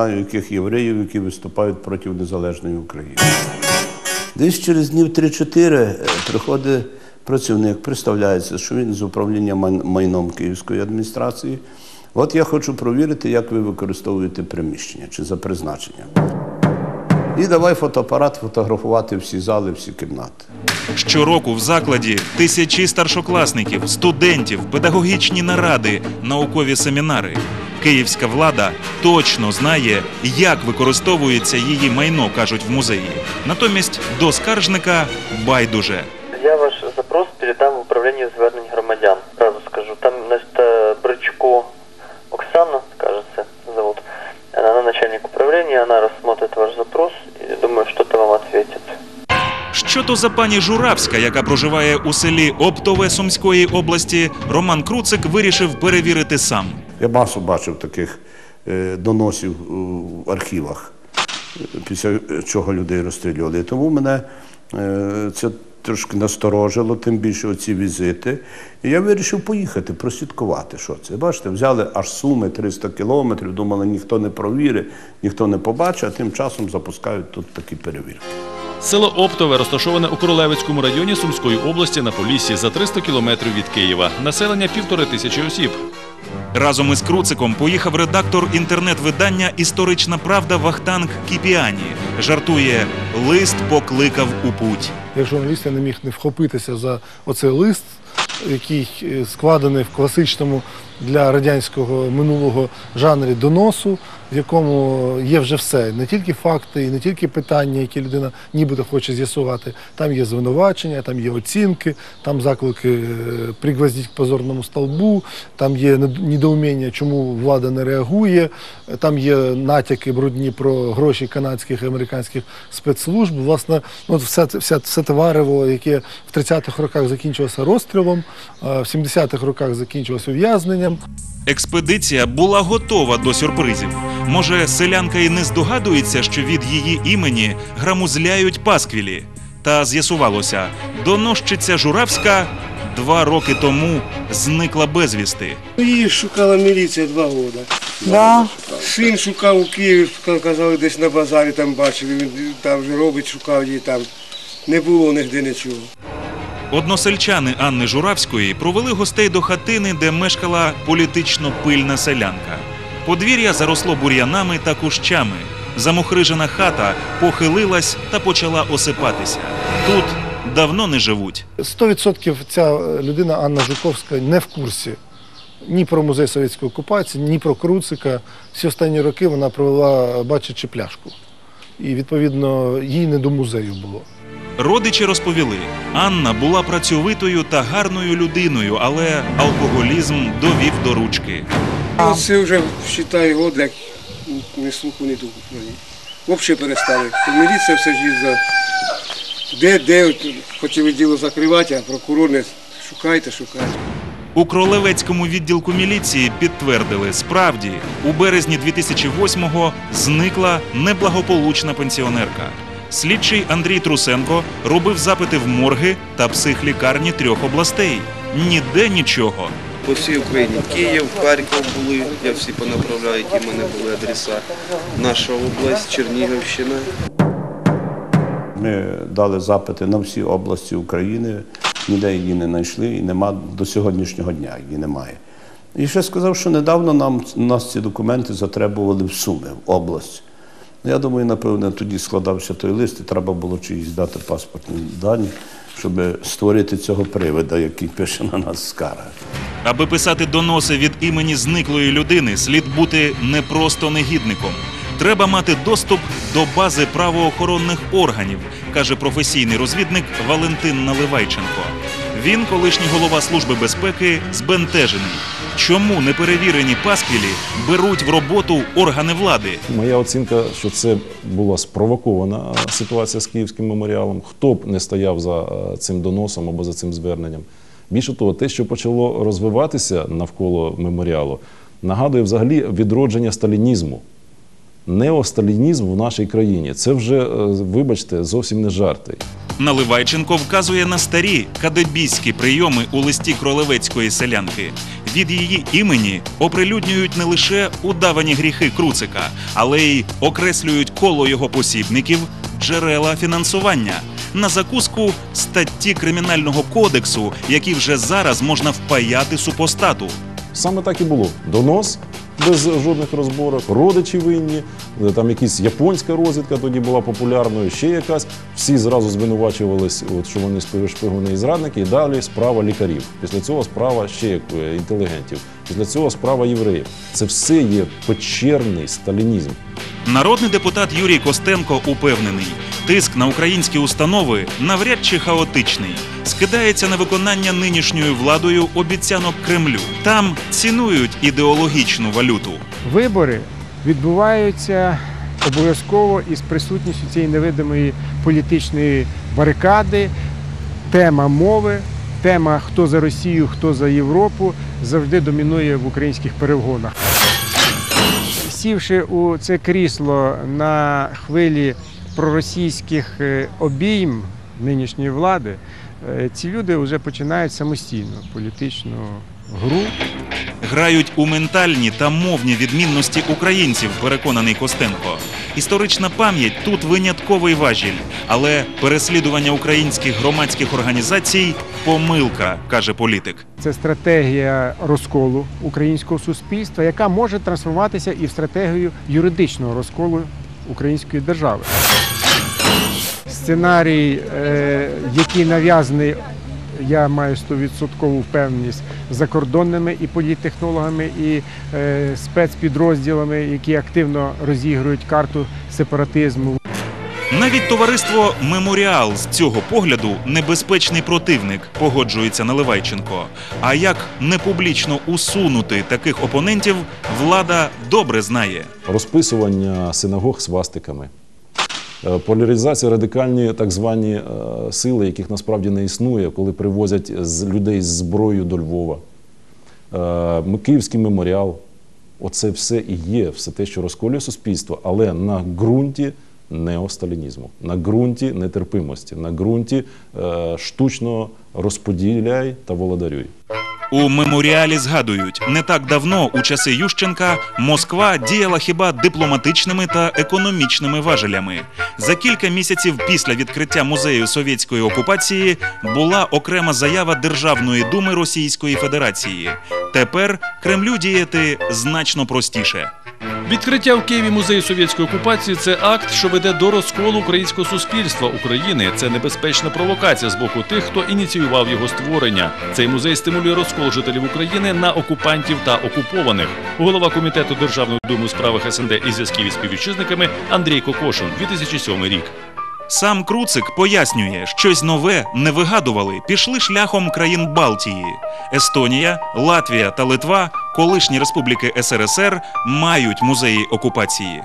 знаю яких євреїв, які виступають проти незалежної України. Десь через днів 3-4 е, приходить працівник, представляється, що він з управління майном Київської адміністрації. От я хочу провірити, як ви використовуєте приміщення чи за призначенням. І давай фотоапарат фотографувати всі зали, всі кімнати. Щороку в закладі тисячі старшокласників, студентів, педагогічні наради, наукові семінари. Київська влада точно знає, як використовується її майно, кажуть в музеї. Натомість до скаржника байдуже. Я ваш запрос передам в управління звернень громадян. Сразу скажу. Там, значит, э, Брычко Оксана, кажется, зовут. Она начальник управления, она рассмотрит ваш запрос и думаю, что-то вам ответит. Що то за пані Журавська, яка проживає у селі Оптове Сумської області, Роман Круцик вирішив перевірити сам. Я масу бачив таких е, доносів в архівах, е, після чого людей розстрілювали. Тому мене е, це трошки насторожило, тим більше оці візити. І я вирішив поїхати, прослідкувати, що це. Бачите, взяли аж суми 300 кілометрів, думали, ніхто не провірить, ніхто не побачить, а тим часом запускають тут такі перевірки. Село Оптове розташоване у Королевицькому районі Сумської області на Поліссі за 300 кілометрів від Києва. Населення півтори тисячі осіб. Разом із Круциком поїхав редактор інтернет-видання Історична правда Вахтанг Кіпіані. Жартує лист покликав у путь. як журналіст я не міг не вхопитися за оцей лист, який е, складений в класичному для радянського минулого жанрі доносу, в якому є вже все, не тільки факти, і не тільки питання, які людина нібито хоче з'ясувати. Там є звинувачення, там є оцінки, там заклики е, пригвоздіть к позорному столбу, там є недоуміння, чому влада не реагує, там є натяки брудні про гроші канадських і американських спецслужб. Власне, ну, от все, все те варево, яке в 30-х роках закінчилося розстрілом, в 70-х роках закінчилося ув'язненням. Експедиція була готова до сюрпризів. Може, селянка і не здогадується, що від її імені грамузляють пасквілі. Та з'ясувалося, доносчиця Журавська два роки тому зникла безвісти. Її шукала міліція два роки. Да. Син шукав у Києві, казали, десь на базарі там бачили, він там вже робить, шукав її там. Не було нігде нічого. Односельчани Анни Журавської провели гостей до хатини, де мешкала політично пильна селянка. Подвір'я заросло бур'янами та кущами. Замухрижена хата похилилась та почала осипатися. Тут давно не живуть. 100% ця людина Анна Жуковська не в курсі ні про музей совєтської окупації, ні про Круцика. Всі останні роки вона провела бачачи пляшку. І відповідно їй не до музею було. Родичі розповіли, Анна була працьовитою та гарною людиною, але алкоголізм довів до ручки. Оце вже, вважаю, год, як ні слуху, ні духу. Взагалі перестали. Міліція все ж їздила. Де, де от хотіли діло закривати, а прокурор не шукайте, шукайте. У Кролевецькому відділку міліції підтвердили, справді у березні 2008-го зникла неблагополучна пенсіонерка. Слідчий Андрій Трусенко робив запити в морги та психлікарні трьох областей. Ніде нічого. По всій Україні Київ, Харків були, я всі понаправляю, які в мене були адреса. Наша область, Чернігівщина. Ми дали запити на всі області України, ніде її не знайшли, і нема до сьогоднішнього дня її немає. І ще сказав, що недавно нам нас ці документи затребували в Суми, в область. Я думаю, напевно, тоді складався той лист, і треба було чиїсь дати паспортні дані, щоб створити цього привида, який пише на нас скарги. Аби писати доноси від імені зниклої людини, слід бути не просто негідником. Треба мати доступ до бази правоохоронних органів, каже професійний розвідник Валентин Наливайченко. Він, колишній голова служби безпеки, збентежений. Чому неперевірені пасквілі беруть в роботу органи влади? Моя оцінка, що це була спровокована ситуація з київським меморіалом. Хто б не стояв за цим доносом або за цим зверненням. Більше того, те, що почало розвиватися навколо меморіалу, нагадує взагалі відродження сталінізму. Неосталінізм в нашій країні. Це вже, е, вибачте, зовсім не жарти. Наливайченко вказує на старі кадебійські прийоми у листі кролевецької селянки. від її імені оприлюднюють не лише удавані гріхи Круцика, але й окреслюють коло його посібників, джерела фінансування. На закуску статті кримінального кодексу, які вже зараз можна впаяти супостату. Саме так і було. Донос без жодних розборок, родичі винні, там якась японська розвідка тоді була популярною, ще якась. Всі зразу звинувачувались, от, що вони шпигуни і зрадники, і далі справа лікарів. Після цього справа ще е, інтелігентів. Після цього справа євреїв. Це все є печерний сталінізм. Народний депутат Юрій Костенко упевнений, тиск на українські установи навряд чи хаотичний, скидається на виконання нинішньою владою обіцянок Кремлю. Там цінують ідеологічну валюту. Вибори відбуваються обов'язково із присутністю цієї невидимої політичної барикади. Тема мови, тема хто за Росію, хто за Європу завжди домінує в українських перегонах. Сівши у це крісло на хвилі проросійських е, обійм нинішньої влади, е, ці люди вже починають самостійну політичну гру. Грають у ментальні та мовні відмінності українців, переконаний Костенко. Історична пам'ять тут винятковий важіль, але переслідування українських громадських організацій помилка, каже політик. Це стратегія розколу українського суспільства, яка може трансформуватися і в стратегію юридичного розколу української держави. Сценарій, е, який нав'язаний, я маю 100% впевненість закордонними і політтехнологами, і е, спецпідрозділами, які активно розігрують карту сепаратизму. Навіть товариство Меморіал з цього погляду небезпечний противник, погоджується Наливайченко. А як непублічно усунути таких опонентів, влада добре знає. розписування синагог свастиками, поляризація радикальні так звані е, сили, яких насправді не існує, коли привозять з людей з зброєю до Львова. Е, Київський меморіал. Оце все і є, все те, що розколює суспільство, але на ґрунті неосталінізму, на ґрунті нетерпимості, на ґрунті е, штучно розподіляй та володарюй. У меморіалі згадують, не так давно, у часи Ющенка, Москва діяла хіба дипломатичними та економічними важелями. За кілька місяців після відкриття музею совєтської окупації була окрема заява Державної думи Російської Федерації. Тепер Кремлю діяти значно простіше. Відкриття в Києві музею совєтської окупації це акт, що веде до розколу українського суспільства України. Це небезпечна провокація з боку тих, хто ініціював його створення. Цей музей стимулює розкол жителів України на окупантів та окупованих. Голова комітету Державної думи у справах СНД і зв'язків із співвітчизниками Андрій Кокошин, 2007 рік. Сам Круцик пояснює, щось нове не вигадували, пішли шляхом країн Балтії. Естонія, Латвія та Литва, колишні республіки СРСР, мають музеї окупації.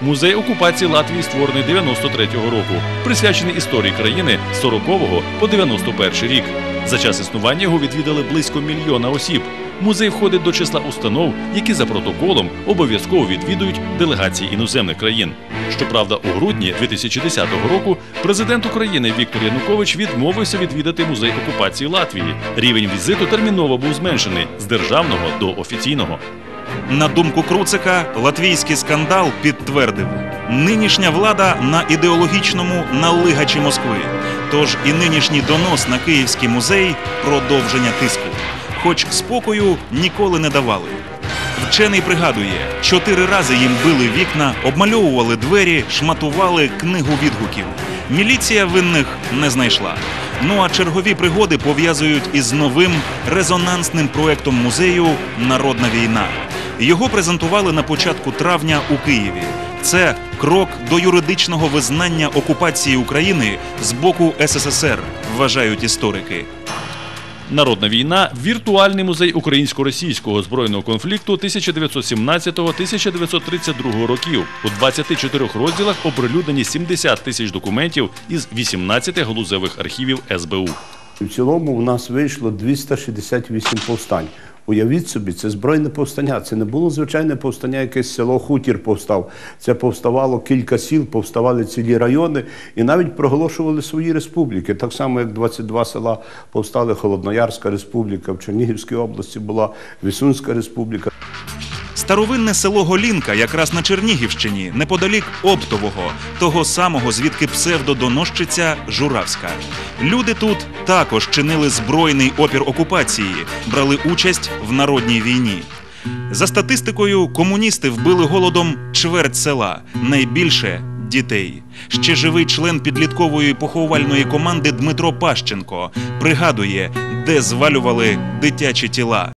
Музей окупації Латвії створений 93-го року, присвячений історії країни з 40-го по 91 рік. За час існування його відвідали близько мільйона осіб. Музей входить до числа установ, які за протоколом обов'язково відвідують делегації іноземних країн. Щоправда, у грудні 2010 року президент України Віктор Янукович відмовився відвідати музей окупації Латвії. Рівень візиту терміново був зменшений з державного до офіційного. На думку Круцика, латвійський скандал підтвердив нинішня влада на ідеологічному налигачі Москви. Тож і нинішній донос на Київський музей продовження тиску. Хоч спокою ніколи не давали. Вчений пригадує, чотири рази їм били вікна, обмальовували двері, шматували книгу відгуків. Міліція винних не знайшла. Ну а чергові пригоди пов'язують із новим резонансним проектом музею Народна війна. Його презентували на початку травня у Києві. Це крок до юридичного визнання окупації України з боку СССР, вважають історики. Народна війна віртуальний музей українсько-російського збройного конфлікту 1917-1932 років. У 24 розділах оприлюднені 70 тисяч документів із 18 галузевих архівів СБУ. В цілому у нас вийшло 268 повстань. Уявіть собі, це збройне повстання. Це не було звичайне повстання, якесь село Хутір повстав. Це повставало кілька сіл, повставали цілі райони і навіть проголошували свої республіки. Так само, як 22 села повстали Холодноярська республіка, в Чернігівській області була Вісунська республіка. Старовинне село Голінка, якраз на Чернігівщині, неподалік Оптового, того самого, звідки псевдодоносчиця Журавська. Люди тут також чинили збройний опір окупації, брали участь в народній війні. За статистикою, комуністи вбили голодом чверть села, найбільше дітей. Ще живий член підліткової поховальної команди Дмитро Пащенко пригадує, де звалювали дитячі тіла.